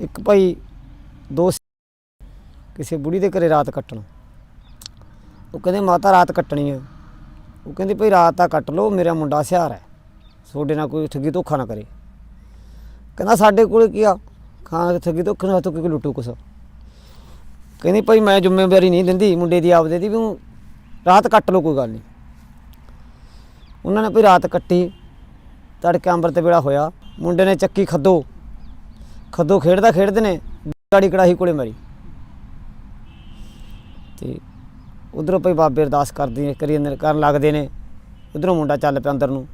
ਇੱਕ ਭਾਈ ਦੋ ਸੀ, ਕਿਸੇ ਬੁੜੀ ਦੇ ਘਰੇ ਰਾਤ ਕੱਟਣ। ਉਹ ਕਹਿੰਦੇ ਮਾਤਾ ਰਾਤ ਕੱਟਣੀ ਹੈ ਉਹ ਕਹਿੰਦੀ ਭਾਈ ਰਾਤ ਤਾਂ ਕੱਟ ਲਓ ਮੇਰਾ ਮੁੰਡਾ ਸਿਆਰ ਹੈ। ਤੁਹਾਡੇ ਨਾਲ ਕੋਈ ਠੱਗੀ ਧੋਖਾ ਨਾ ਕਰੇ। ਕਹਿੰਦਾ ਸਾਡੇ ਕੋਲ ਕੀ ਆ? ਖਾਂ ਠੱਗੀ ਧੋਖੇ ਨਾਲ ਤੋਂ ਕੋਈ ਲੁੱਟੂ ਕੁਛ ਕਹਿੰਦੀ ਭਾਈ ਮੈਂ ਜ਼ਿੰਮੇਵਾਰੀ ਨਹੀਂ ਦਿੰਦੀ ਮੁੰਡੇ ਦੀ ਆਪਦੇ ਦੀ ਵੀ ਊਂ ਰਾਤ ਕੱਟ ਲਓ ਕੋਈ ਗੱਲ ਨਹੀਂ। ਉਹਨਾਂ ਨੇ ਭਾਈ ਰਾਤ ਕੱਟੀ ਤੜਕੇ ਅੰਬਰ ਤੇ ਵੇਲਾ ਹੋਇਆ। ਮੁੰਡੇ ਨੇ ਚੱਕੀ ਖੱਦੋ। ਖੱਦੋ ਖੇਡਦਾ ਖੇਡਦੇ ਨੇ, ਗਾੜੀ ਕੜਾਹੀ ਕੋਲੇ ਮਰੀ। ਤੇ ਉਧਰੋਂ ਭਈ ਬਾਬੇ ਅਰਦਾਸ ਕਰਦੇ ਨੇ, ਕਰੀ ਜਾਂਦੇ ਕਰਨ ਲੱਗਦੇ ਨੇ। ਉਧਰੋਂ ਮੁੰਡਾ ਚੱਲ ਪਿਆ ਅੰਦਰ ਨੂੰ।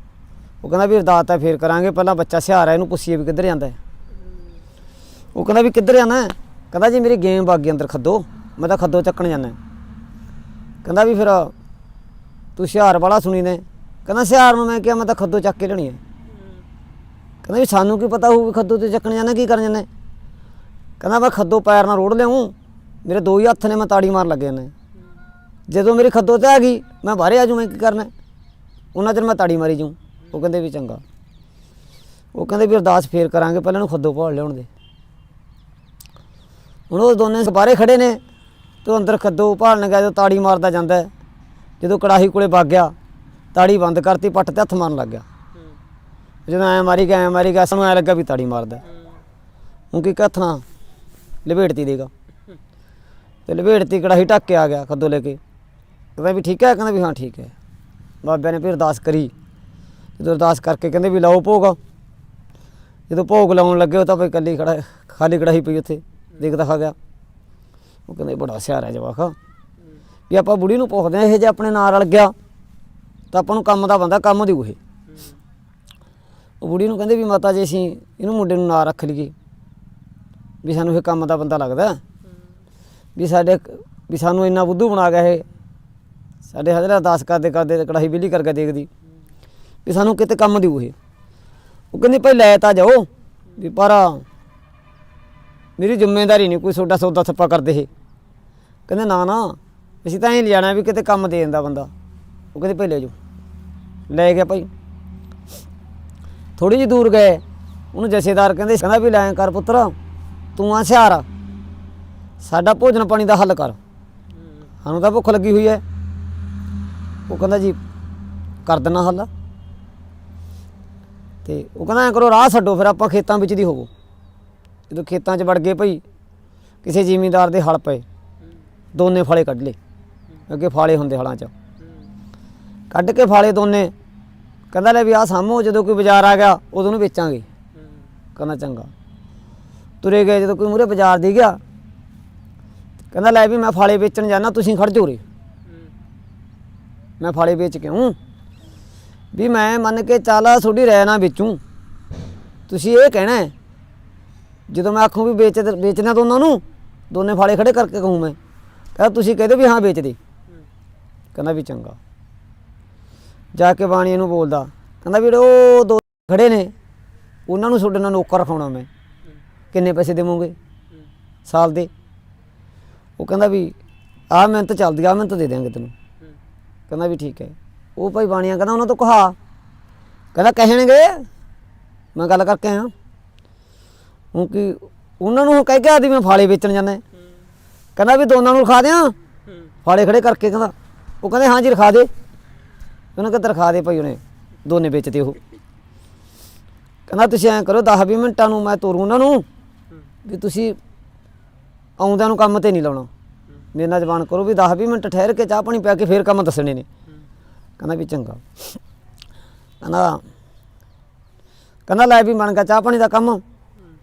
ਉਹ ਕਹਿੰਦਾ ਵੀ ਅਰਦਾਸ ਤਾਂ ਫੇਰ ਕਰਾਂਗੇ, ਪਹਿਲਾਂ ਬੱਚਾ ਸਿਹਾਰਾ ਇਹਨੂੰ ਪੁੱਛੀਏ ਵੀ ਕਿੱਧਰ ਜਾਂਦਾ ਉਹ ਕਹਿੰਦਾ ਵੀ ਕਿੱਧਰ ਜਾਣਾ ਕਹਿੰਦਾ ਜੀ ਮੇਰੀ ਗੇਮ ਵਗ ਗਈ ਅੰਦਰ ਖੱਦੋ, ਮੈਂ ਤਾਂ ਖੱਦੋ ਚੱਕਣ ਜਾਣਾ ਕਹਿੰਦਾ ਵੀ ਫਿਰ ਤੂੰ ਸਿਹਾਰ ਵਾਲਾ ਸੁਣੀ ਨੇ। ਕਹਿੰਦਾ ਸਿਹਾਰ ਨੂੰ ਮੈਂ ਕਿਹਾ ਮੈਂ ਤਾਂ ਖੱਦੋ ਚੱਕ ਕੇ ਲੈਣੀ ਹੈ। ਕਹਿੰਦਾ ਵੀ ਸਾਨੂੰ ਕੀ ਪਤਾ ਹੋਊ ਵੀ ਖੱਦੋ ਤੇ ਚੱਕਣ ਜਾਣਾ ਕੀ ਕਰਨ ਜਾਣਾ ਕਹਿੰਦਾ ਮੈਂ ਖੱਦੋ ਪੈਰ ਨਾਲ ਰੋੜ ਲਿਆਉਂ ਮੇਰੇ ਦੋ ਹੀ ਹੱਥ ਨੇ, ਮੈਂ ਤਾੜੀ ਮਾਰ ਲੱਗੇ ਨੇ। ਜਦੋਂ ਮੇਰੀ ਖੱਦੋ ਤੇ ਆ ਗਈ, ਮੈਂ ਬਾਹਰੇ ਆ ਜੂ ਮੈਂ ਕੀ ਕਰਨਾ। ਉਹਨਾਂ ਚਿਰ ਮੈਂ ਤਾੜੀ ਮਾਰੀ ਜੂ ਉਹ ਕਹਿੰਦੇ ਵੀ ਚੰਗਾ। ਉਹ ਕਹਿੰਦੇ ਵੀ ਅਰਦਾਸ ਫੇਰ ਕਰਾਂਗੇ, ਪਹਿਲਾਂ ਨੂੰ ਖੱਦੋ ਭਾਲ ਲਿਆਉਣ ਦੇ। ਹੁਣ ਉਹ ਦੋਨੇ ਬਾਹਰੇ ਖੜੇ ਨੇ, ਤੇ ਉਹ ਅੰਦਰ ਖੱਦੋ ਭਾਲਣ ਗਿਆ ਜਦੋਂ ਤਾੜੀ ਮਾਰਦਾ ਜਾਂਦਾ। ਜਦੋਂ ਕੜਾਹੀ ਕੋਲੇ ਵਗ ਗਿਆ, ਤਾੜੀ ਬੰਦ ਕਰਤੀ, ਪੱਟ ਤੇ ਹੱਥ ਮਾਰਨ ਲੱਗ ਗਿਆ। ਜਦੋਂ ਐ ਮਾਰੀ ਗਿਆ ਐ ਮਾਰੀ ਗਿਆ ਸਾਨੂੰ ਐ ਲੱਗਾ ਵੀ ਤਾੜੀ ਮਾਰਦਾ। ਹੁਣ ਕੀ ਹੱਥ ਨਾਲ ਲਪੇਟਤੀ ਦੇਗਾ ਤੇ ਲਪੇਟਤੀ ਕੜਾਹੀ ਢੱਕ ਕੇ ਆ ਗਿਆ ਖੱਦੋ ਲੈ ਕੇ। ਕਹਿੰਦਾ ਵੀ ਠੀਕ ਹੈ, ਕਹਿੰਦਾ ਵੀ ਹਾਂ ਠੀਕ ਹੈ। ਬਾਬਿਆਂ ਨੇ ਫਿਰ ਅਰਦਾਸ ਕਰੀ। ਜਦੋਂ ਅਰਦਾਸ ਕਰਕੇ ਕਹਿੰਦੇ ਵੀ ਲਾਓ ਭੋਗ। ਜਦੋਂ ਭੋਗ ਲਾਉਣ ਲੱਗੇ ਉਹ ਤਾਂ ਭਈ ਕੱਲੀ ਖੜਾ ਖਾਲੀ ਕੜਾਹੀ ਪਈ ਉੱਥੇ ਦੇਖਦਾ ਖਾ ਗਿਆ। ਉਹ ਕਹਿੰਦੇ ਬੜਾ ਸਿਆਰ ਹੈ ਜਵਾਕ। ਵੀ ਆਪਾਂ ਬੁੜੀ ਨੂੰ ਪੁੱਛਦੇ ਆ ਇਹ ਜੇ ਆਪਣੇ ਨਾਲ ਰਲ ਗਿਆ, ਤਾਂ ਆਪਾਂ ਨੂੰ ਕੰਮ ਦਾ ਬੰਦਾ ਕੰਮ ਦੀ ਇਹ। ਉਹ ਬੁੜੀ ਨੂੰ ਕਹਿੰਦੇ ਵੀ ਮਾਤਾ ਜੀ ਅਸੀਂ ਇਹਨੂੰ ਮੁੰਡੇ ਨੂੰ ਨਾ ਰੱਖ ਲਈਏ। ਵੀ ਸਾਨੂੰ ਇਹ ਕੰਮ ਦਾ ਬੰਦਾ ਲੱਗਦਾ। ਵੀ ਸਾਡੇ ਵੀ ਸਾਨੂੰ ਇੰਨਾ ਬੁੱਧੂ ਬਣਾ ਗਿਆ ਇਹ। ਸਾਡੇ ਹਜ਼ਰਾ ਅਰਦਾਸ ਕਰਦੇ ਕਰਦੇ ਕੜਾਹੀ ਬਿੱਲੀ ਕਰਕੇ ਦੇਖਦੀ। ਵੀ ਸਾਨੂੰ ਕਿਤੇ ਕੰਮ ਦਿਓ ਇਹ। ਉਹ ਕਹਿੰਦੀ ਭਾਈ ਲੈ ਤਾਂ ਜਾਓ। ਵੀ ਪਰ ਮੇਰੀ ਜ਼ਿੰਮੇਵਾਰੀ ਨਹੀਂ ਕੋਈ ਸੋਡਾ ਸੌਦਾ ਥੱਪਾ ਕਰਦੇ ਇਹ। ਕਹਿੰਦੇ ਨਾ ਨਾ, ਅਸੀਂ ਤਾਂ ਇਹ ਲਿਜਾਣਾ ਵੀ ਕਿਤੇ ਕੰਮ ਦੇ ਦਿੰਦਾ ਬੰਦਾ। ਉਹ ਕਹਿੰਦੇ ਭਾਈ ਲੈ ਜਾਓ। ਲੈ ਗਿਆ ਭਾਈ। ਥੋੜੀ ਜਿਹੀ ਦੂਰ ਗਏ। ਉਹਨੂੰ ਜਸੇਦਾਰ ਕਹਿੰਦੇ, ਕਹਿੰਦਾ ਵੀ ਲੈ ਕਰ ਪੁੱਤਰ, ਤੂੰ ਆ ਸਿਆਰ। ਸਾਡਾ ਭੋਜਨ ਪਾਣੀ ਦਾ ਹੱਲ ਕਰ। ਸਾਨੂੰ ਤਾਂ ਭੁੱਖ ਲੱਗੀ ਹੋਈ ਹੈ। ਉਹ ਕਹਿੰਦਾ ਜੀ, ਕਰ ਦੇਣਾ ਹੱਲ। ਤੇ ਉਹ ਕਹਿੰਦਾ ਐਂ ਕਰੋ, ਰਾਹ ਛੱਡੋ, ਫਿਰ ਆਪਾਂ ਖੇਤਾਂ ਵਿੱਚ ਦੀ ਹੋਵੋ। ਜਦੋਂ ਖੇਤਾਂ 'ਚ ਵੜ ਗਏ ਭਈ, ਕਿਸੇ ਜ਼ਿਮੀਂਦਾਰ ਦੇ ਹਲ ਪਏ। ਦੋਨੇ ਫਾਲੇ ਕੱਢ ਲਏ। ਅੱਗੇ ਫਾਲੇ ਹੁੰਦੇ ਹਲਾਂ 'ਚ। ਕੱਢ ਕੇ ਫਾਲੇ ਦੋਨੇ। ਕਹਿੰਦਾ ਲੈ ਵੀ ਆ ਸਾਹਮੋ ਜਦੋਂ ਕੋਈ ਬਾਜ਼ਾਰ ਆ ਗਿਆ, ਉਦੋਂ ਨੂੰ ਵੇਚਾਂਗੇ। ਕਹਿੰਦਾ ਚੰਗਾ। ਤੁਰੇ ਗਏ ਜਦੋਂ ਕੋਈ ਮੂਰੇ ਬਾਜ਼ਾਰ ਦੀ ਗਿਆ। ਕਹਿੰਦਾ ਲੈ ਵੀ ਮੈਂ ਫਾਲੇ ਵੇਚਣ ਜਾਣਾ ਤੁਸੀਂ ਖੜ ਜਾਓ ਰੇ ਮੈਂ ਫਾਲੇ ਵੇਚ ਕੇ ਆਊਂ। ਵੀ ਮੈਂ ਮੰਨ ਕੇ ਚੱਲ ਤੁਹਾਡੀ ਰਹਿ ਨਾ ਵੇਚੂੰ। ਤੁਸੀਂ ਇਹ ਕਹਿਣਾ ਹੈ, ਜਦੋਂ ਮੈਂ ਆਖੂੰ ਵੀ ਵੇਚ ਵੇਚਣਾ ਦੋਨਾਂ ਨੂੰ, ਦੋਨੇ ਫਾਲੇ ਖੜੇ ਕਰਕੇ ਕਹੂੰ ਮੈਂ। ਕਹਿੰਦਾ ਤੁਸੀਂ ਕਹਦੇ ਵੀ ਹਾਂ ਵੇਚ ਦੇ। ਕਹਿੰਦਾ ਵੀ ਚੰਗਾ। ਜਾ ਕੇ ਬਾਣੀ ਨੂੰ ਬੋਲਦਾ। ਕਹਿੰਦਾ ਵੀ ਉਹ ਦੋ ਖੜੇ ਨੇ। ਉਹਨਾਂ ਨੂੰ ਤੁਹਾਡੇ ਨਾਲ ਨੌਕਰ ਰਖਾਉਣਾ ਮੈਂ। ਕਿੰਨੇ ਪੈਸੇ ਦੇਵੋਗੇ? ਸਾਲ ਦੇ। ਉਹ ਕਹਿੰਦਾ ਵੀ, ਆਹ ਮਿਹਨਤ ਚੱਲਦੀ ਆ ਮਿਹਨਤ ਦੇ ਦਿਆਂਗੇ ਤੈਨੂੰ। ਕਹਿੰਦਾ ਵੀ ਠੀਕ ਹੈ। ਉਹ ਭਾਈ ਬਾਣੀਆਂ ਕਹਿੰਦਾ, ਉਹਨਾਂ ਤੋਂ ਕਹਾ। ਕਹਿੰਦਾ ਕਹਿਣਗੇ ਮੈਂ ਗੱਲ ਕਰਕੇ ਆਇਆ। ਹੁਣ ਕੀ, ਉਹਨਾਂ ਨੂੰ ਕਹਿ ਗਿਆ ਆਦੀ ਮੈਂ ਫਾਲੇ ਵੇਚਣ ਜਾਂਦਾ। ਕਹਿੰਦਾ ਵੀ ਦੋਨਾਂ ਨੂੰ ਰਖਾ ਦਿਆਂ। ਫਾਲੇ ਖੜੇ ਕਰਕੇ ਕਹਿੰਦਾ। ਉਹ ਕਹਿੰਦੇ ਹਾਂ ਜੀ ਰਖਾ ਦੇ। ਉਹਨੇ ਕਿਹਾ ਰਖਾ ਦੇ ਭਾਈ ਉਹਨੇ, ਦੋਨੇ ਵੇਚਦੇ ਉਹ। ਕਹਿੰਦਾ ਤੁਸੀਂ ਐਂ ਕਰੋ 10 20 ਮਿੰਟਾਂ ਨੂੰ ਮੈਂ ਤੋਰੂ ਉਹਨਾਂ ਨੂੰ, ਵੀ ਤੁਸੀਂ ਆਉਂਦਿਆਂ ਨੂੰ ਕੰਮ ਤੇ ਨਹੀਂ ਲਾਉਣਾ। ਮੇਰੇ ਨਾਲ ਜ਼ਬਾਨ ਕਰੋ ਵੀ 10 20 ਮਿੰਟ ਠਹਿਰ ਕੇ ਚਾਹ ਪਾਣੀ ਪਿਆ ਕੇ ਫੇਰ ਕੰਮ ਦੱਸਣੇ ਨੇ। ਕਹਿੰਦਾ ਵੀ ਚੰਗਾ। ਕਹਿੰਦਾ ਕਹਿੰਦਾ ਲੈ ਵੀ ਬਣ ਗਿਆ ਚਾਹ ਪਾਣੀ ਦਾ ਕੰਮ,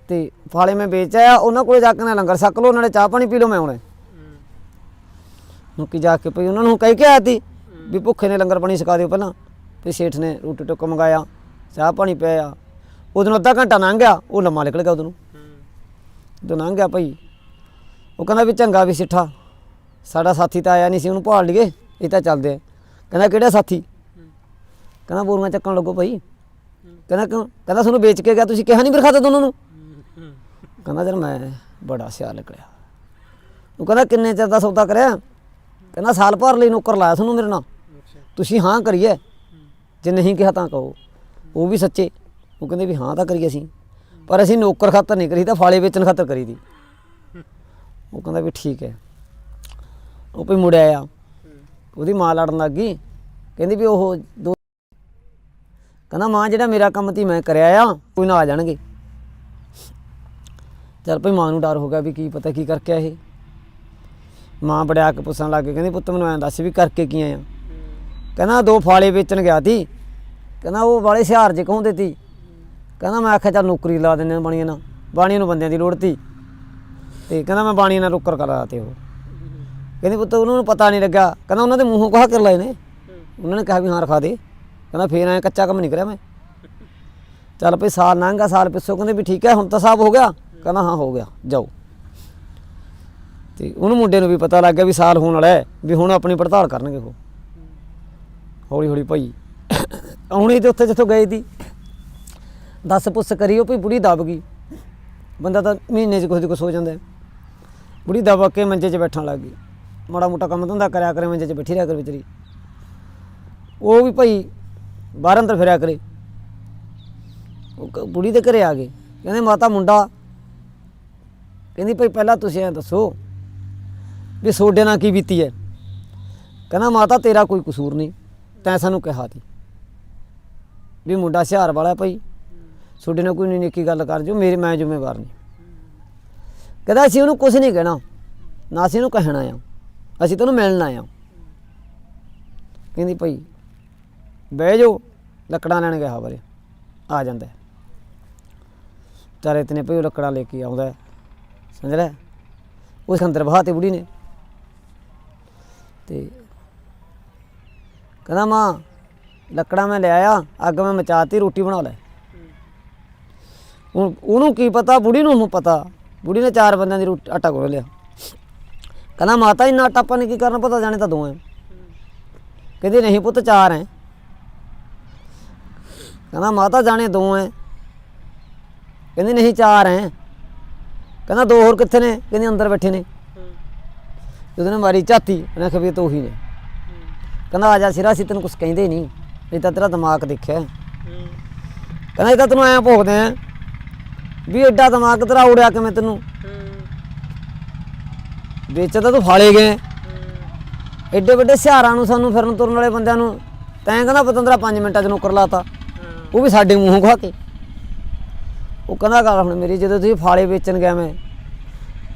ਤੇ ਫਾਲੇ ਮੈਂ ਵੇਚ ਆਇਆ, ਉਹਨਾਂ ਕੋਲੇ ਜਾ ਕੇ ਨਾ ਲੰਗਰ ਛਕ ਲਓ, ਉਹਨਾਂ ਨੇ ਚਾਹ ਪਾਣੀ ਪੀ ਲਓ, ਮੈਂ ਆਉਣਾ। ਮੁੱਕੀ ਜਾ ਕੇ ਪਈ ਉਹਨਾਂ ਨੂੰ ਕਹਿ ਕੇ ਆਇਆ ਤੀ ਵੀ ਭੁੱਖੇ ਨੇ ਲੰਗਰ ਪਾਣੀ ਛਕਾ ਦਿਓ ਪਹਿਲਾਂ। ਤੇ ਸੇਠ ਨੇ ਰੋਟੀ ਟੁੱਕ ਮੰਗਾਇਆ, ਚਾਹ ਪਾਣੀ ਪਿਆ ਉਦੋਂ ਅੱਧਾ ਘੰਟਾ ਲੰਘ ਗਿਆ, ਉਹ ਲੰਮਾ ਨਿਕਲ ਗਿਆ ਉਦੋਂ। ਨੂੰ ਜਦੋਂ ਲੰਘ ਗਿਆ ਭਾਈ, ਉਹ ਕਹਿੰਦਾ ਵੀ ਚੰਗਾ ਵੀ ਸਿੱਠਾ, ਸਾਡਾ ਸਾਥੀ ਤਾਂ ਆਇਆ ਨਹੀਂ ਸੀ, ਉਹਨੂੰ ਭਾਲ ਲਈਏ, ਇਹ ਤਾਂ ਚੱਲਦੇ ਆ। ਕਹਿੰਦਾ ਕਿਹੜਾ ਸਾਥੀ? ਕਹਿੰਦਾ ਬੋਰੀਆਂ ਚੱਕਣ ਲੱਗੋ ਭਾਈ। ਕਹਿੰਦਾ ਕਿਉਂ? ਕਹਿੰਦਾ ਤੁਹਾਨੂੰ ਵੇਚ ਕੇ ਗਿਆ, ਤੁਸੀਂ ਕਿਹਾ ਨਹੀਂ ਬਿਰਖਾਤਾ ਦੋਨਾਂ ਨੂੰ? ਕਹਿੰਦਾ ਜਰ ਮੈਂ ਬੜਾ ਸਿਆਲ ਨਿਕਲਿਆ। ਉਹ ਕਹਿੰਦਾ ਕਿੰਨੇ ਚਿਰ ਦਾ ਸੌਦਾ ਕਰਿਆ? ਕਹਿੰਦਾ ਸਾਲ ਭਰ ਲਈ ਨੌਕਰ ਲਾਇਆ ਤੁਹਾਨੂੰ ਮੇਰੇ ਨਾਲ। ਤੁਸੀਂ ਹਾਂ ਕਰੀਏ। ਜੇ ਨਹੀਂ ਕਿਹਾ ਤਾਂ ਕਹੋ। ਉਹ ਵੀ ਸੱਚੇ। ਉਹ ਕਹਿੰਦੇ ਵੀ ਹਾਂ ਤਾਂ ਕਰੀਏ ਅਸੀਂ। ਪਰ ਅਸੀਂ ਨੌਕਰ ਖਾਤਰ ਨਹੀਂ ਕਰੀ, ਤਾਂ ਫਾਲੇ ਵੇਚਣ ਖਾਤਰ ਕਰੀ ਦੀ। ਉਹ ਕਹਿੰਦਾ ਵੀ ਠੀਕ ਹੈ। ਉਹ ਵੀ ਮੁੜਿਆ ਆ ਉਹਦੀ ਮਾਂ ਲੜਨ ਲੱਗ ਗਈ। ਕਹਿੰਦੀ ਵੀ ਉਹ ਦੋ ਕਹਿੰਦਾ, ਮਾਂ, ਜਿਹੜਾ ਮੇਰਾ ਕੰਮ ਤੀ ਮੈਂ ਕਰਿਆ ਆ ਕੋਈ ਨਾ ਆ ਜਾਣਗੇ। ਚਲ ਭਈ ਮਾਂ ਨੂੰ ਡਰ ਹੋ ਗਿਆ ਵੀ ਕੀ ਪਤਾ ਕੀ ਕਰਕੇ ਆ ਇਹ ਮਾਂ ਬੜਿਆ ਕੇ ਪੁੱਛਣ ਲੱਗ ਗਈ। ਕਹਿੰਦੀ, ਪੁੱਤ, ਮੈਨੂੰ ਐਂ ਦੱਸ ਵੀ ਕਰਕੇ ਕੀ ਆਇਆ ਕਹਿੰਦਾ ਦੋ ਫਾਲੇ ਵੇਚਣ ਗਿਆ ਤੀ ਕਹਿੰਦਾ ਉਹ ਵਾਲੇ ਸਿਹਾਰ ਜੇ ਕਹੁੰਦੇ ਤੀ ਕਹਿੰਦਾ ਮੈਂ ਆਖਿਆ ਚੱਲ ਨੌਕਰੀ ਲਾ ਦਿੰਦੇ ਬਾਣੀਆਂ ਨਾਲ। ਬਾਣੀਆਂ ਨੂੰ ਬੰਦਿਆਂ ਦੀ ਲੋੜ ਤੀ ਤੇ ਕਹਿੰਦਾ ਮੈਂ ਬਾਣੀਆਂ ਨਾਲ ਰੁੱਕਰ ਕਰਾ ਤੇ ਉਹ। ਕਹਿੰਦੇ ਪੁੱਤ ਉਹਨਾਂ ਨੂੰ ਪਤਾ ਨਹੀਂ ਲੱਗਾ ਕਹਿੰਦਾ ਉਹਨਾਂ ਦੇ ਮੂੰਹੋਂ ਕਹਾ ਕਰ ਲਏ ਨੇ। ਉਹਨਾਂ ਨੇ ਕਿਹਾ ਵੀ ਹਾਂ ਰਖਾ ਦੇ। ਕਹਿੰਦਾ ਫੇਰ ਐ ਕੱਚਾ ਕੰਮ ਨਹੀਂ ਕਰਿਆ ਮੈਂ। ਚੱਲ ਭਈ ਸਾਲ ਲੰਘਾ ਸਾਲ ਪਿੱਛੋਂ ਕਹਿੰਦੇ ਵੀ ਠੀਕ ਹੈ, ਹੁਣ ਤਾਂ ਸਾਬ ਹੋ ਗਿਆ। ਕਹਿੰਦਾ ਹਾਂ, ਹੋ ਗਿਆ, ਜਾਓ। ਤੇ ਉਹਨੂੰ ਮੁੰਡੇ ਨੂੰ ਵੀ ਪਤਾ ਲੱਗ ਗਿਆ ਵੀ ਸਾਲ ਹੋਣ ਵਾਲਾ ਹੈ, ਵੀ ਹੁਣ ਆਪਣੀ ਪੜਤਾਲ ਕਰਨਗੇ ਉਹ। ਹੌਲੀ ਹੌਲੀ ਭਾਈ। ਆਉਣੀ ਤੇ ਉੱਥੇ ਜਿੱਥੋਂ ਗਏ ਸੀ। ਦੱਸ ਪੁੱਛ ਕਰੀ ਉਹ ਭਈ ਬੁੜੀ ਦਬ ਗਈ। ਬੰਦਾ ਤਾਂ ਮਹੀਨੇ 'ਚ ਕੁਝ ਕੁਝ ਹੋ ਜਾਂਦਾ ਬੁੜੀ ਦਬ ਕੇ ਮੰਜੇ 'ਚ ਬੈਠਣ ਲੱਗ ਗਈ। ਮਾੜਾ ਮੋਟਾ ਕੰਮ ਧੰਦਾ ਕਰਿਆ ਕਰੇ, ਮੰਜੇ 'ਚ ਬੈਠੀ ਰਿਹਾ ਕਰ ਵਿਚਾਰੀ। ਉਹ ਵੀ ਭਾਈ ਬਾਹਰ ਅੰਦਰ ਫਿਰਿਆ ਕਰੇ। ਉਹ ਬੁੜੀ ਦੇ ਘਰੇ ਆ ਗਏ। ਕਹਿੰਦੇ, ਮਾਤਾ, ਮੁੰਡਾ। ਕਹਿੰਦੀ, ਭਾਈ, ਪਹਿਲਾਂ ਤੁਸੀਂ ਐ ਦੱਸੋ ਵੀ ਸੋਡੇ ਨਾਲ ਕੀ ਬੀਤੀ ਹੈ? ਕਹਿੰਦਾ, ਮਾਤਾ, ਤੇਰਾ ਕੋਈ ਕਸੂਰ ਨਹੀਂ। ਤੈਂ ਸਾਨੂੰ ਕਿਹਾ ਤੀ। ਵੀ ਮੁੰਡਾ ਹੁਸ਼ਿਆਰ ਵਾਲਾ ਭਾਈ। ਤੁਹਾਡੇ ਨਾਲ ਕੋਈ ਨਿੱਕੀ ਗੱਲ ਕਰ ਜੋ ਮੇਰੇ ਮੈਂ ਜ਼ਿੰਮੇਵਾਰ ਨਹੀਂ। ਕਹਿੰਦਾ, ਅਸੀਂ ਉਹਨੂੰ ਕੁਝ ਨਹੀਂ ਕਹਿਣਾ। ਨਾ ਅਸੀਂ ਉਹਨੂੰ ਕਹਿਣਾ ਆ। ਅਸੀਂ ਤੈਨੂੰ ਮਿਲਣ ਆਇਆ ਕਹਿੰਦੀ, ਭਾਈ, ਬਹਿ ਜਾਓ, ਲੱਕੜਾਂ ਲੈਣ ਗਿਆ ਬਾਰੇ। ਆ ਜਾਂਦਾ ਚਾਰੇ ਤਨੇ ਭਈ ਉਹ ਲੱਕੜਾਂ ਲੈ ਕੇ ਆਉਂਦਾ ਸਮਝ ਲੈ? ਉਸ ਅੰਦਰ ਬਹਾਤੇ ਬੁੜੀ ਨੇ। ਤੇ ਕਹਿੰਦਾ ਮਾਂ, ਲੱਕੜਾਂ ਮੈਂ ਲਿਆਇਆ ਅੱਗ ਮੈਂ ਮਚਾਤੀ, ਰੋਟੀ ਬਣਾ ਲੈ। ਹੁਣ ਉਹਨੂੰ ਕੀ ਪਤਾ, ਬੁੜੀ ਨੂੰ ਪਤਾ। ਬੁੜੀ ਨੇ ਚਾਰ ਬੰਦਿਆਂ ਦੀ ਰੋਟੀ, ਆਟਾ ਗੁੰਨ ਲਿਆ। ਕਹਿੰਦਾ ਮਾਤਾ, ਇੰਨਾ ਆਟਾ ਆਪਾਂ ਨੇ ਕੀ ਕਰਨਾ, ਪਤਾ ਜਾਣੇ ਤਾਂ ਦੋ ਐ ਕਹਿੰਦੀ ਨਹੀਂ ਪੁੱਤ, ਚਾਰ ਐ। ਕਹਿੰਦਾ ਮਾਤਾ, ਜਾਣੇ ਦੋ ਐ ਕਹਿੰਦੀ ਨਹੀਂ, ਚਾਰ ਐ। ਕਹਿੰਦਾ ਦੋ ਹੋਰ ਕਿੱਥੇ ਨੇ? ਕਹਿੰਦੀ ਅੰਦਰ ਬੈਠੇ ਨੇ। ਜਦੋਂ ਨੇ ਮਾਰੀ ਝਾਤੀ ਉਹਨੇ ਕਿਹਾ ਤਾਂ ਉਹੀ ਨੇ। ਕਹਿੰਦਾ, ਆ ਜਾ ਸਿਰਾ, ਅਸੀਂ ਤੈਨੂੰ ਕੁਝ ਕਹਿੰਦੇ ਨਹੀਂ। ਇਹ ਤਾਂ ਤੇਰਾ ਦਿਮਾਗ ਦੇਖਿਆ। ਕਹਿੰਦਾ, ਇਹ ਤਾਂ ਤੈਨੂੰ ਐਂ ਭੋਗਦੇ ਆ ਵੀ ਐਡਾ ਦਿਮਾਗ ਤੇਰਾ ਉੜਿਆ ਕਿਵੇਂ ਤੈਨੂੰ? ਵਿੱਚ ਤਾਂ ਤੂੰ ਫਾਲੇ ਗਏ। ਐਡੇ ਵੱਡੇ ਸਿਹਾਰਾਂ ਨੂੰ ਸਾਨੂੰ ਫਿਰਨ ਤੁਰਨ ਵਾਲੇ ਬੰਦਿਆਂ ਨੂੰ ਤੈਂ ਕਹਿੰਦਾ, ਪਤੰਦਰਾ 5 ਮਿੰਟਾਂ 'ਚ ਨੌਕਰ ਲਾਤਾ। ਉਹ ਵੀ ਸਾਡੇ ਮੂੰਹੋਂ ਖਾ ਕੇ। ਉਹ ਕਹਿੰਦਾ, ਗੱਲ ਹੁਣ ਮੇਰੀ, ਜਦੋਂ ਤੁਸੀਂ ਫਾਲੇ ਵੇਚਣ ਗਿਆ ਮੈਂ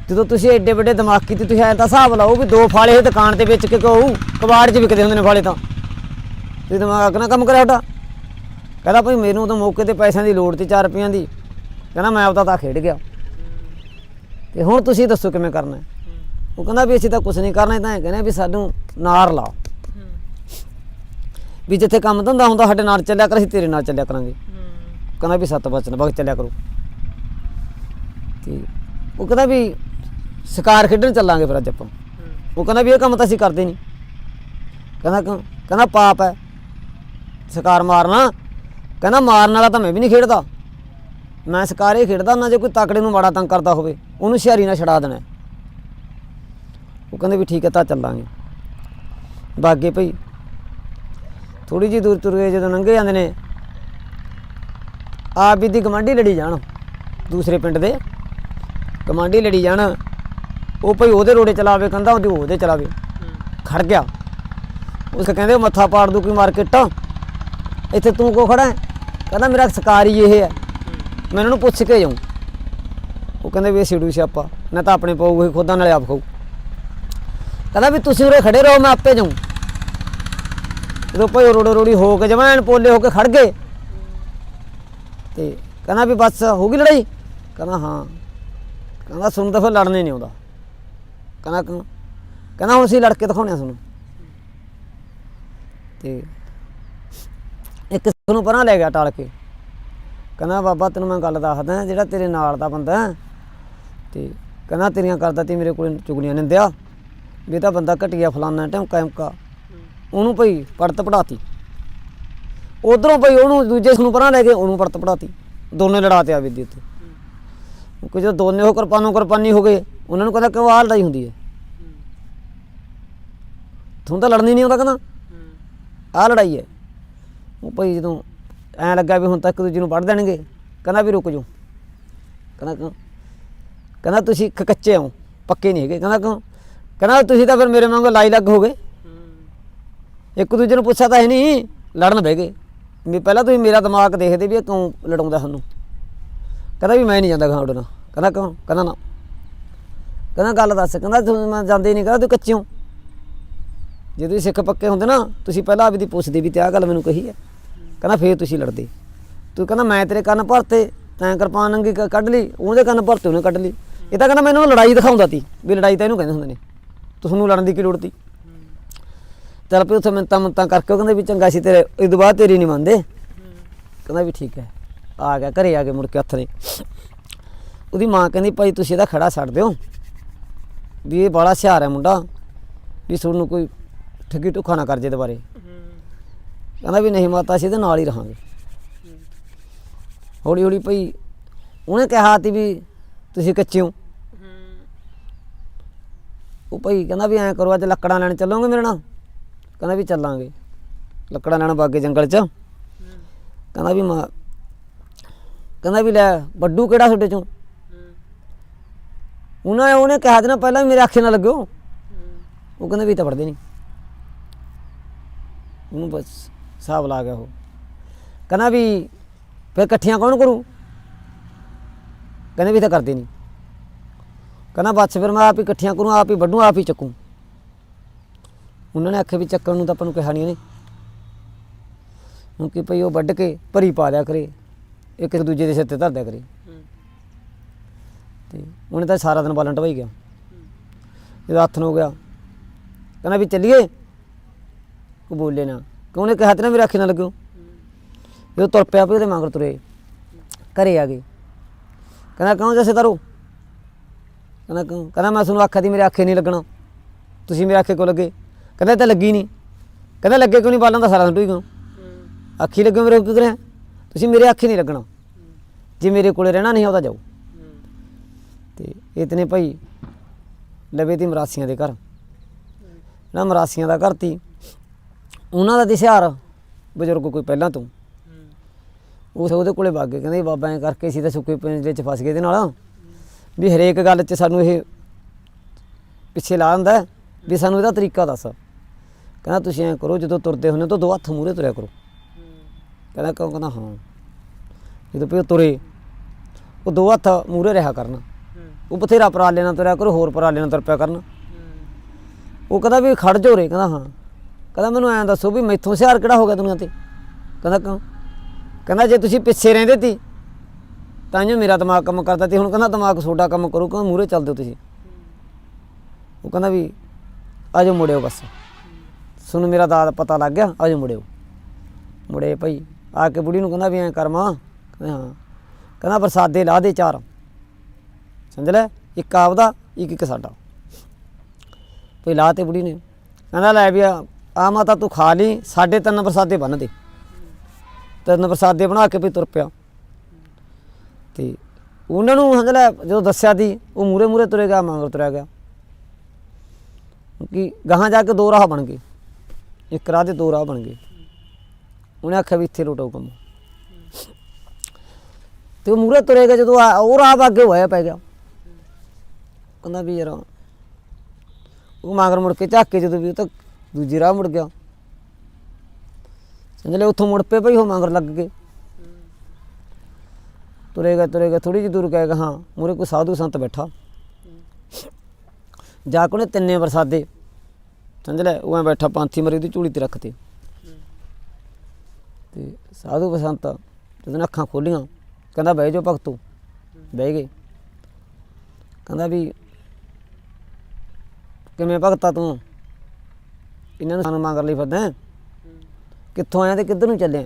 ਜਦੋਂ ਤੁਸੀਂ ਐਡੇ ਵੱਡੇ ਦਿਮਾਗ ਕੀਤੀ, ਤੁਸੀਂ ਐਂ ਤਾਂ ਹਿਸਾਬ ਲਾਓ ਵੀ ਦੋ ਫਾਲੇ ਇਹ ਦੁਕਾਨ ਤੇ ਵੇਚ ਕੇ ਕਹੂ ਕਬਾੜ 'ਚ ਵਿਕਦੇ ਹੁੰਦੇ ਨੇ ਫਾਲੇ ਤਾਂ। ਤੁਸੀਂ ਦਿਮਾਗ ਆਕਣਾ ਕੰਮ ਕਰਿਆ ਤੁਹਾਡਾ ਕਹਿੰਦਾ ਭਾਈ ਮੈਨੂੰ ਤਾਂ ਮੌਕੇ ਤੇ ਪੈਸਿਆਂ ਦੀ ਲੋੜ ਸੀ 4 ਰੁਪਈਆਂ ਦੀ। ਕਹਿੰਦਾ ਮੈਂ ਆਪਦਾ ਤਾਂ ਖੇਡ ਗਿਆ। ਤੇ ਹੁਣ ਤੁਸੀਂ ਦੱਸੋ ਕਿਵੇਂ ਕਰਨਾ ਹੈ? ਉਹ ਕਹਿੰਦਾ ਵੀ ਅਸੀਂ ਤਾਂ ਕੁਝ ਨਹੀਂ ਕਰਨਾ, ਇਹ ਤਾਂ ਐਂ ਕਹਿੰਦੇ ਵੀ ਸਾਨੂੰ ਨਾਰ ਲਾਓ। ਵੀ ਜਿੱਥੇ ਕੰਮ ਧੰਦਾ ਹੁੰਦਾ, ਸਾਡੇ ਨਾਲ ਚੱਲਿਆ ਕਰ, ਅਸੀਂ ਤੇਰੇ ਨਾਲ ਚੱਲਿਆ ਕਰਾਂਗੇ। ਕਹਿੰਦਾ ਵੀ ਸੱਤ ਬਚਨ ਬਗ ਚੱਲਿਆ ਕਰੋ। ਤੇ ਉਹ ਕਹਿੰਦਾ ਵੀ ਸ਼ਿਕਾਰ ਖੇਡਣ ਚੱਲਾਂਗੇ ਫਿਰ ਅੱਜ ਆਪਾਂ। ਉਹ ਕਹਿੰਦਾ ਵੀ ਇਹ ਕੰਮ ਤਾਂ ਅਸੀਂ ਕਰਦੇ ਨਹੀਂ। ਕਹਿੰਦਾ ਕਿਉਂ ਕਹਿੰਦਾ ਪਾਪ ਹੈ। ਸ਼ਿਕਾਰ ਮਾਰਨਾ। ਕਹਿੰਦਾ ਮਾਰਨ ਵਾਲਾ ਤਾਂ ਮੈਂ ਵੀ ਨਹੀਂ ਖੇਡਦਾ। ਮੈਂ ਸ਼ਿਕਾਰ ਖੇਡਦਾ ਨਾ ਜੇ ਕੋਈ ਤਕੜੇ ਨੂੰ ਮਾੜਾ ਤੰਗ ਕਰਦਾ ਹੋਵੇ ਉਹਨੂੰ ਸ਼ਹਿਰੀ ਨਾਲ ਛਡਾ ਦੇਣਾ। ਉਹ ਕਹਿੰਦੇ ਵੀ ਠੀਕ ਹੈ ਤਾਂ ਚੱਲਾਂਗੇ। ਬਾਗੇ ਭਈ ਥੋੜੀ ਜਿਹੀ ਦੂਰ ਤੁਰ ਗਏ ਜਦੋਂ ਲੰਘੇ ਜਾਂਦੇ ਨੇ ਆਪ ਵੀ ਦੀ ਗਮਾਂਡੀ ਲੜੀ ਜਾਣ। ਦੂਸਰੇ ਪਿੰਡ ਦੇ। ਗਮਾਂਡੀ ਲੜੀ ਜਾਣ। ਉਹ ਭਈ ਉਹਦੇ ਰੋੜੇ ਚਲਾਵੇ ਕਹਿੰਦਾ ਉਹਦੇ ਉਹਦੇ ਚਲਾਵੇ। ਖੜ ਗਿਆ। ਉਸ ਕਹਿੰਦੇ ਉਹ ਮੱਥਾ ਪਾੜ ਦੂ ਕੋਈ ਮਾਰਕੀਟ। ਇੱਥੇ ਤੂੰ ਕੋ ਖੜਾ ਹੈ? ਕਹਿੰਦਾ ਮੇਰਾ ਸਕਾਰ ਇਹ ਹੈ। ਮੈਂ ਇਹਨਾਂ ਨੂੰ ਪੁੱਛ ਕੇ ਜਾਉਂ ਉਹ ਕਹਿੰਦੇ ਵੀ ਇਹ ਸਿੜੂ ਸਿਆਪਾ। ਨਾ ਤਾਂ ਆਪਣੇ ਪਾਊ ਇਹ ਖੁਦਾਂ ਨਾਲੇ ਆਪ ਖਾਊ। ਕਹਿੰਦਾ ਵੀ ਤੁਸੀਂ ਉਰੇ ਖੜੇ ਰਹੋ ਮੈਂ ਆਪੇ ਜਾਉਂ ਜਦੋਂ ਭਾਈ ਰੋੜੋ ਰੋੜੀ ਹੋ ਕੇ ਜਮਾਨ ਪੋਲੇ ਹੋ ਕੇ ਖੜ ਗਏ। ਤੇ ਕਹਿੰਦਾ ਵੀ ਬਸ ਹੋ ਗਈ ਲੜਾਈ? ਕਹਿੰਦਾ ਹਾਂ। ਕਹਿੰਦਾ ਸੁਣ ਤਾਂ ਫਿਰ ਲੜਨੇ ਨਹੀਂ ਆਉਂਦਾ ਕਹਿੰਦਾ ਕਿਉਂ ਕਹਿੰਦਾ ਹੁਣ ਅਸੀਂ ਲੜ ਕੇ ਦਿਖਾਉਣੇ ਆ ਤੁਹਾਨੂੰ। ਤੇ ਇੱਕ ਨੂੰ ਪਰਾਂ ਲੈ ਗਿਆ ਟਾਲ ਕੇ ਕਹਿੰਦਾ ਬਾਬਾ ਤੈਨੂੰ ਮੈਂ ਗੱਲ ਦੱਸਦਾ ਜਿਹੜਾ ਤੇਰੇ ਨਾਲ ਦਾ ਬੰਦਾ ਹੈ, ਤੇ ਕਹਿੰਦਾ ਤੇਰੀਆਂ ਕਰਦਾ ਤੀ ਮੇਰੇ ਕੋਲ ਚੁਗਲੀਆਂ ਨਿੰਦਿਆ ਵੀ ਤਾਂ ਬੰਦਾ ਘਟਿਆ ਫਲਾਨਾ ਟਮਕਾ ਐਮਕਾ ਉਹਨੂੰ ਭਈ ਪੜਤ ਪੜਾਤੀ। ਉਧਰੋਂ ਭਈ ਉਹਨੂੰ ਦੂਜੇ ਨੂੰ ਪਰਾਂ ਲੈ ਕੇ ਉਹਨੂੰ ਪੜਤ ਪੜਾਤੀ। ਦੋਨੇ ਲੜਾਤੇ ਆ ਵਿਦੀ ਉੱਤੇ। ਕਿਉਂਕਿ ਜਦੋਂ ਦੋਨੇ ਹੋ ਕਿਰਪਾਨੋਂ ਕਿਰਪਾਨੀ ਹੋ ਗਏ, ਉਹਨਾਂ ਨੂੰ ਕਹਿੰਦਾ ਕਿਉਂ ਆਹ ਲੜਾਈ ਹੁੰਦੀ ਹੈ। ਤੁਹਾਨੂੰ ਤਾਂ ਲੜਨੀ ਨਹੀਂ ਆਉਂਦਾ ਕਹਿੰਦਾ। ਆਹ ਲੜਾਈ ਹੈ। ਉਹ ਭਾਈ ਜਦੋਂ ਐਂ ਲੱਗਾ ਵੀ ਹੁਣ ਤੱਕ ਦੂਜੇ ਨੂੰ ਪੜ ਦੇਣਗੇ, ਕਹਿੰਦਾ ਵੀ ਰੁਕ ਜਾਓ। ਕਹਿੰਦਾ ਕਿਉਂ? ਕਹਿੰਦਾ ਤੁਸੀਂ ਕੱਚੇ ਹੋ, ਪੱਕੇ ਨਹੀਂ ਹੈਗੇ। ਕਹਿੰਦਾ ਕਿਉਂ? ਕਹਿੰਦਾ ਤੁਸੀਂ ਤਾਂ ਫਿਰ ਮੇਰੇ ਵਾਂਗੂ ਲਾਈ ਲੱਗ ਹੋ ਗਏ। ਇੱਕ ਦੂਜੇ ਨੂੰ ਪੁੱਛਿਆ ਤਾਂ ਹੈ ਨਹੀਂ, ਲੜਨ ਬਹਿ ਗਏ। ਵੀ ਪਹਿਲਾਂ ਤੁਸੀਂ ਮੇਰਾ ਦਿਮਾਗ ਦੇਖਦੇ ਵੀ ਇਹ ਕਿਉਂ ਲੜਾਉਂਦਾ ਸਾਨੂੰ? ਕਹਿੰਦਾ ਵੀ ਮੈਂ ਨਹੀਂ ਜਾਂਦਾ ਗਾਂ ਨਾਲ ਕਹਿੰਦਾ ਕਿਉਂ ਕਹਿੰਦਾ ਨਾ। ਕਹਿੰਦਾ ਗੱਲ ਦੱਸ। ਕਹਿੰਦਾ ਤੂੰ ਮੈਂ ਜਾਂਦੇ ਨਹੀਂ। ਕਹਿੰਦਾ ਤੂੰ ਕੱਚੇ ਹੋ। ਜੇ ਤੁਸੀਂ ਸਿੱਖ ਪੱਕੇ ਹੁੰਦੇ ਨਾ, ਤੁਸੀਂ ਪਹਿਲਾਂ ਆਪਦੀ ਪੁੱਛਦੇ ਵੀ ਤੇ ਆਹ ਗੱਲ ਮੈਨੂੰ ਕਹੀ ਹੈ। ਕਹਿੰਦਾ ਫੇਰ ਤੁਸੀਂ ਲੜਦੇ। ਤੂੰ ਕਹਿੰਦਾ ਮੈਂ ਤੇਰੇ ਕੰਨ ਭਰਤੇ, ਤੈਂ ਕਿਰਪਾਨ ਨੰਗੀ ਕੱਢ ਲਈ ਉਹਦੇ ਕੰਨ ਭਰਤੇ ਉਹਨੇ ਕੱਢ ਲਈ। ਇਹ ਤਾਂ ਕਹਿੰਦਾ ਮੈਨੂੰ ਲੜਾਈ ਦਿਖਾਉਂਦਾ ਤੀ ਵੀ ਲੜਾਈ ਤਾਂ ਇਹਨੂੰ ਕਹਿੰਦੇ ਹੁੰਦੇ ਨੇ। ਤੁਹਾਨੂੰ ਲੜਨ ਦੀ ਕੀ ਲੋੜ ਤੀ ਚੱਲ ਪਈ ਉੱਥੇ ਮਿੰਤਾਂ ਮੁੰਤਾਂ ਕਰਕੇ ਉਹ ਕਹਿੰਦੇ ਵੀ ਚੰਗਾ ਸੀ ਤੇਰੇ, ਇਸ ਤੋਂ ਬਾਅਦ ਤੇਰੀ ਨਹੀਂ ਮੰਨਦੇ। ਕਹਿੰਦਾ ਵੀ ਠੀਕ ਹੈ। ਆ ਗਿਆ, ਘਰੇ ਆ ਕੇ ਮੁੜ ਕੇ ਹੱਥ ਨੇ ਉਹਦੀ ਮਾਂ ਕਹਿੰਦੀ, ਭਾਈ ਤੁਸੀਂ ਇਹਦਾ ਖੜਾ ਛੱਡ ਦਿਓ। ਵੀ ਇਹ ਬੜਾ ਹੁਸ਼ਿਆਰ ਹੈ ਮੁੰਡਾ, ਵੀ ਤੁਹਾਨੂੰ ਕੋਈ ਠੱਗੀ ਟੁੱਖਾ ਨਾ ਕਰ ਜੇ ਦੁਬਾਰੇ ਕਹਿੰਦਾ ਵੀ ਨਹੀਂ ਮਾਤਾ, ਅਸੀਂ ਇਹਦੇ ਨਾਲ ਹੀ ਰਹਾਂਗੇ। ਹੌਲੀ ਹੌਲੀ ਭਈ ਉਹਨੇ ਕਿਹਾ ਤੀ ਵੀ ਤੁਸੀਂ ਕੱਚੇ ਹੋ। ਉਹ ਭਈ ਕਹਿੰਦਾ ਵੀ ਐਂ ਕਰੋ, ਅੱਜ ਲੱਕੜਾਂ ਲੈਣ ਚੱਲੋਗੇ ਮੇਰੇ ਨਾਲ? ਕਹਿੰਦਾ ਵੀ ਚੱਲਾਂਗੇ। ਲੱਕੜਾਂ ਲੈਣ ਬਾਗੇ ਜੰਗਲ 'ਚ। ਕਹਿੰਦਾ ਵੀ ਮਾਂ ਕਹਿੰਦਾ ਵੀ ਲੈ, ਵੱਡੂ ਕਿਹੜਾ ਤੁਹਾਡੇ ਚੋਂ? ਉਹਨਾਂ ਉਹਨੇ ਕਿਹਾ ਤੇ ਨਾ ਪਹਿਲਾਂ ਵੀ ਮੇਰੇ ਅੱਖੇ ਨਾ ਲੱਗਿਓ। ਉਹ ਕਹਿੰਦਾ ਵੀ ਤਾਂ ਪੜਦੇ ਨਹੀਂ। ਉਹਨੂੰ ਬਸ ਹਿਸਾਬ ਲਾ ਗਿਆ ਉਹ। ਕਹਿੰਦਾ ਵੀ ਫਿਰ ਇਕੱਠੀਆਂ ਕੌਣ ਕਰੂ? ਕਹਿੰਦੇ ਵੀ ਤਾਂ ਕਰਦੇ ਨਹੀਂ। ਕਹਿੰਦਾ ਬੱਸ ਫਿਰ ਮੈਂ ਆਪ ਹੀ ਇਕੱਠੀਆਂ ਕਰੂੰ, ਆਪ ਹੀ ਵੱਢੂ ਆਪ ਹੀ ਚੱਕੂ। ਉਹਨਾਂ ਨੇ ਆਖਿਆ ਵੀ ਚੱਕਣ ਨੂੰ ਤਾਂ ਆਪਾਂ ਨੂੰ ਕਿਹਾ ਨਹੀਂ ਉਹਨੇ। ਕਿਉਂਕਿ ਭਈ ਉਹ ਵੱਢ ਕੇ ਭਰੀ ਪਾ ਦਿਆ ਕਰੇ। ਇੱਕ ਦੂਜੇ ਦੇ ਸਿਰ ਤੇ ਧਰ ਦਿਆ ਕਰੇ ਤੇ ਉਹਨੇ ਤਾਂ ਸਾਰਾ ਦਿਨ ਬਾਲਣ ਢਵਾਈ ਗਿਆ। ਜਦੋਂ ਹੱਥ ਨੂੰ ਹੋ ਗਿਆ ਕਹਿੰਦਾ ਵੀ ਚੱਲੀਏ। ਕੋ ਬੋਲੇ ਨਾ ਕਿਉਂ ਉਹਨੇ ਕਿਹਾ ਤੇ ਨਾ ਵੀ ਰੱਖੀ ਨਾ ਲੱਗਿਓ। ਜਦੋਂ ਤੁਰ ਪਿਆ ਵੀ ਉਹਦੇ ਮਗਰ ਤੁਰੇ ਘਰੇ ਆ ਗਏ। ਕਹਿੰਦਾ ਕਿਉਂ ਜੈਸੇ ਤਰੋ? ਕਹਿੰਦਾ ਕਿਉਂ? ਕਹਿੰਦਾ ਮੈਂ ਤੁਹਾਨੂੰ ਆਖਿਆ ਦੀ ਮੇਰੇ ਅੱਖੇ ਨਹੀਂ ਲੱਗਣਾ। ਤੁਸੀਂ ਮੇਰੇ ਅੱਖੇ ਕੋ ਲੱਗੇ? ਕਹਿੰਦਾ ਇਹ ਤਾਂ ਲੱਗੀ ਨਹੀਂ। ਕਹਿੰਦਾ ਲੱਗੇ ਕਿਉਂ ਨਹੀਂ? ਬਾਲਾਂ ਦਾ ਸਾਰਾ ਟੁੱਟ ਕਿਉਂ? ਅੱਖੀ ਲੱਗੇ ਮੇਰੇ ਕੀ ਕਰਿਆ? ਤੁਸੀਂ ਮੇਰੇ ਅੱਖੇ ਨਹੀਂ ਲੱਗਣਾ। ਜੇ ਮੇਰੇ ਕੋਲੇ ਰਹਿਣਾ ਨਹੀਂ ਉਹਦਾ ਜਾਓ। ਤੇ ਇਤਨੇ ਭਾਈ ਲਵੇ ਤੀ ਮਰਾਸੀਆਂ ਦੇ ਘਰ। ਨਾ ਮਰਾਸੀਆਂ ਦਾ ਘਰ ਤੀ। ਉਹਨਾਂ ਦਾ ਦਿਸਿਆਰ ਬਜ਼ੁਰਗ ਕੋਈ ਪਹਿਲਾਂ ਤੋਂ। ਉਸ ਉਹਦੇ ਕੋਲੇ ਵਗ ਗਏ। ਕਹਿੰਦੇ ਬਾਬਾ ਐ ਕਰਕੇ ਸੀ ਤਾਂ ਸੁੱਕੇ ਪਿੰਜਰੇ 'ਚ ਫਸ ਗਏ ਇਹਦੇ ਨਾਲ। ਵੀ ਹਰੇਕ ਗੱਲ 'ਚ ਸਾਨੂੰ ਇਹ ਪਿੱਛੇ ਲਾ ਦਿੰਦਾ ਵੀ ਸਾਨੂੰ ਇਹਦਾ ਤਰੀਕਾ ਦੱਸ। ਕਹਿੰਦਾ ਤੁਸੀਂ ਐਂ ਕਰੋ, ਜਦੋਂ ਤੁਰਦੇ ਹੁੰਦੇ ਤਾਂ ਦੋ ਹੱਥ ਮੂਰੇ ਤੁਰਿਆ ਕਰੋ। ਕਹਿੰਦਾ ਕਿਉਂ? ਕਹਿੰਦਾ ਹਾਂ। ਜਦੋਂ ਪਿਓ ਤੁਰੇ, ਉਹ ਦੋ ਹੱਥ ਮੂਰੇ ਰਿਹਾ ਕਰਨ। ਉਹ ਬਥੇਰਾ ਪਰਾਲੇ ਨਾਲ ਤੁਰਿਆ ਕਰੋ, ਹੋਰ ਪਰਾਲੇ ਨਾਲ ਤੁਰ ਪਿਆ ਕਰਨ। ਉਹ ਕਹਿੰਦਾ ਵੀ ਖੜ ਜੋ ਰੇ ਕਹਿੰਦਾ ਹਾਂ। ਕਹਿੰਦਾ ਮੈਨੂੰ ਐਂ ਦੱਸੋ ਵੀ ਮੈਥੋਂ ਸਿਆਰ ਕਿਹੜਾ ਹੋ ਗਿਆ ਦੁਨੀਆ ਤੇ? ਕਹਿੰਦਾ ਕਿਉਂ? ਕਹਿੰਦਾ ਜੇ ਤੁਸੀਂ ਪਿੱਛੇ ਰਹਿੰਦੇ ਤੀ, ਤਾਂ ਜੋ ਮੇਰਾ ਦਿਮਾਗ ਕੰਮ ਕਰਦਾ ਤੇ। ਹੁਣ ਕਹਿੰਦਾ ਦਿਮਾਗ ਤੁਹਾਡਾ ਕੰਮ ਕਰੋ, ਕਹਿੰਦਾ ਮੂਰੇ ਚੱਲਦੇ ਹੋ ਤੁਸੀਂ। ਉਹ ਕਹਿੰਦਾ ਵੀ ਆਜੋ ਮੁੜਿਓ ਬਸ। ਸੁਣ ਮੇਰਾ ਦਾਦ ਪਤਾ ਲੱਗ ਗਿਆ, ਆਜੋ ਮੁੜਿਓ। ਮੁੜੇ ਭਾਈ ਆ ਕੇ ਬੁੜੀ ਨੂੰ ਕਹਿੰਦਾ ਵੀ ਐਂ ਕਰ ਮਾਂ। ਕਹਿੰਦਾ, ਹਾਂ। ਕਹਿੰਦਾ ਬਰਸਾਦੇ ਲਾ ਦੇ ਚਾਰ। ਸਮਝ ਲੈ? ਇੱਕ ਆਪਦਾ, ਇੱਕ ਇੱਕ ਸਾਡਾ। ਭਈ ਲਾ ਤੇ ਬੁੜੀ ਨੇ। ਕਹਿੰਦਾ, ਲੈ ਵੀ ਆ ਮਾਤਾ ਤੂੰ ਖਾ ਲਈ, ਸਾਡੇ ਤਿੰਨ ਪ੍ਰਸਾਦੇ ਬੰਨ ਦੇ। ਤਿੰਨ ਬਰਸਾਦੇ ਬਣਾ ਕੇ ਵੀ ਤੁਰ ਪਿਆ। ਤੇ ਉਹਨਾਂ ਨੂੰ, ਸਮਝ ਲੈ, ਜਦੋਂ ਦੱਸਿਆ ਦੀ, ਉਹ ਮੂਰੇ ਮੂਰੇ ਤੁਰੇ ਗਿਆ, ਮੰਗਰ ਤੁਰਿਆ ਗਿਆ। ਕਿ ਗਾਹਾਂ ਜਾ ਕੇ ਦੋ ਰਾਹ ਬਣ ਗਏ। ਇੱਕ ਰਾਹ ਦੇ ਦੋ ਰਾਹ ਬਣ ਗਏ। ਉਹਨੇ ਆਖਿਆ ਵੀ ਇੱਥੇ ਲੋਟੋ ਕੰਮ ਤੇ ਉਹ ਮੂਰੇ ਤੁਰੇਗਾ ਜਦੋਂ ਉਹ ਰਾਹ ਅੱਗੇ ਹੋਇਆ ਪੈ ਗਿਆ। ਕਹਿੰਦਾ ਵੀ ਯਾਰ, ਉਹ ਮਗਰ ਮੁੜ ਕੇ ਝਾਕੇ ਜਦੋਂ ਵੀ ਉਹ ਤਾਂ ਦੂਜੀ ਰਾਹ ਮੁੜ ਗਿਆ। ਸਮਝ ਲੈ ਉੱਥੋਂ ਮੁੜ ਪਏ ਭਈ ਉਹ ਮਗਰ ਲੱਗ ਗਏ। ਤੁਰੇਗਾ ਤੁਰੇਗਾ ਥੋੜੀ ਜਿਹੀ ਦੂਰ ਗਏਗਾ ਹਾਂ ਮੂਰੇ ਕੋਈ ਸਾਧੂ ਸੰਤ ਬੈਠਾ। ਜਾ ਕੇ ਉਹਨੇ ਤਿੰਨੇ ਬਰਸਾਦੇ ਸਮਝ ਲੈ, ਉਹ ਐ ਬੈਠਾ, ਪਾਂਥੀ ਮਰੀ ਦੀ ਝੂਲੀ ਤੇ ਰੱਖਤੇ। ਤੇ ਸਾਧੂ ਬਸੰਤ ਜਦੋਂ ਉਹਨੇ ਅੱਖਾਂ ਖੋਲੀਆਂ, ਕਹਿੰਦਾ ਬਹਿ ਜਾਓ ਭਗਤੋ, ਬਹਿ ਗਏ। ਕਹਿੰਦਾ ਵੀ ਕਿਵੇਂ ਭਗਤਾ ਤੂੰ? ਇਹਨਾਂ ਨੂੰ ਸਾਨੂੰ ਮੰਗਰ ਲਈ ਫਿਰਦਾ ਕਿੱਥੋਂ ਆਇਆ ਤੇ ਕਿੱਧਰ ਨੂੰ ਚੱਲੇ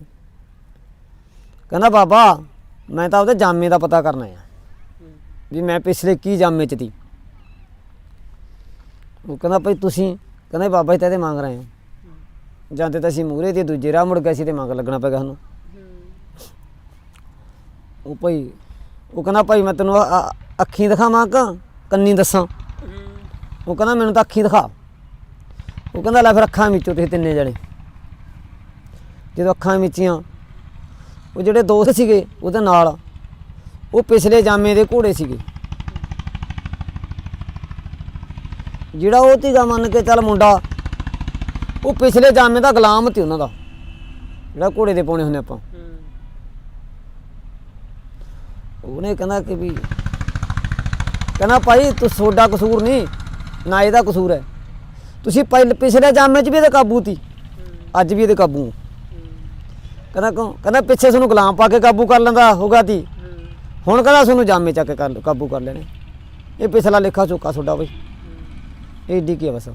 ਕਹਿੰਦਾ ਬਾਬਾ, ਮੈਂ ਤਾਂ ਉਹਦੇ ਜਾਮੇ ਦਾ ਪਤਾ ਕਰਨਾ ਆ ਵੀ ਮੈਂ ਪਿਛਲੇ ਕੀ ਜਾਮੇ ਚ ਤੀ? ਉਹ ਕਹਿੰਦਾ ਭਾਈ ਤੁਸੀਂ, ਕਹਿੰਦਾ ਬਾਬਾ ਜੀ ਤਾਂ ਇਹਦੇ ਮੰਗ ਰਹੇ ਹੋ। ਜਾਂਦੇ ਤਾਂ ਅਸੀਂ ਮੂਰੇ ਤੇ ਦੂਜੇ ਰਾਹ ਮੁੜ ਗਏ ਸੀ ਤੇ ਮੰਗ ਲੱਗਣਾ ਪੈ ਗਿਆ ਸਾਨੂੰ ਉਹ ਭਾਈ ਉਹ ਕਹਿੰਦਾ ਭਾਈ ਮੈਂ ਤੈਨੂੰ ਆ- ਆ- ਅੱਖੀਂ ਦਿਖਾਵਾਂ ਕਿ ਕੰਨੀ ਦੱਸਾਂ? ਉਹ ਕਹਿੰਦਾ ਮੈਨੂੰ ਤਾਂ ਅੱਖੀਂ ਦਿਖਾ। ਉਹ ਕਹਿੰਦਾ ਲੈ ਫਿਰ ਅੱਖਾਂ ਵਿੱਚੋਂ ਤੁਸੀਂ ਤਿੰਨੇ ਜਣੇ। ਜਦੋਂ ਅੱਖਾਂ ਵਿੱਚੀਆਂ ਉਹ ਜਿਹੜੇ ਦੋਸਤ ਸੀਗੇ ਉਹਦੇ ਨਾਲ ਉਹ ਪਿਛਲੇ ਜਾਮੇ ਦੇ ਘੋੜੇ ਸੀਗੇ। ਜਿਹੜਾ ਉਹ ਤੀਗਾ ਮੰਨ ਕੇ ਚੱਲ ਮੁੰਡਾ ਉਹ ਪਿਛਲੇ ਜਾਮੇ ਦਾ ਗੁਲਾਮ ਸੀ ਉਹਨਾਂ ਦਾ। ਜਿਹੜਾ ਘੋੜੇ ਦੇ ਪਾਉਣੇ ਹੁੰਦੇ ਆਪਾਂ। ਉਹਨੇ ਕਹਿੰਦਾ ਕਿ ਵੀ ਕਹਿੰਦਾ ਭਾਈ ਤੂੰ ਸੋਡਾ ਕਸੂਰ ਨਹੀਂ ਨਾ ਇਹਦਾ ਕਸੂਰ ਹੈ। ਤੁਸੀਂ ਪਹਿਲ ਪਿਛਲੇ ਜਾਮੇ 'ਚ ਵੀ ਇਹਦੇ ਕਾਬੂ ਤੀ ਅੱਜ ਵੀ ਇਹਦੇ ਕਾਬੂ। ਕਹਿੰਦਾ ਕਿਉਂ? ਕਹਿੰਦਾ ਪਿੱਛੇ ਤੁਹਾਨੂੰ ਗੁਲਾਮ ਪਾ ਕੇ ਕਾਬੂ ਕਰ ਲੈਂਦਾ ਹੋਗਾ ਤੀ ਹੁਣ ਕਹਿੰਦਾ ਤੁਹਾਨੂੰ ਜਾਮੇ ਚੱਕ ਕੇ ਕਰ ਕਾਬੂ ਕਰ ਲੈਣੇ। ਇਹ ਪਿਛਲਾ ਲੇਖਾ ਚੁੱਕਾ ਤੁਹਾਡਾ ਬਈ। ਇਹ ਏਡੀ ਕੀ ਬਸ।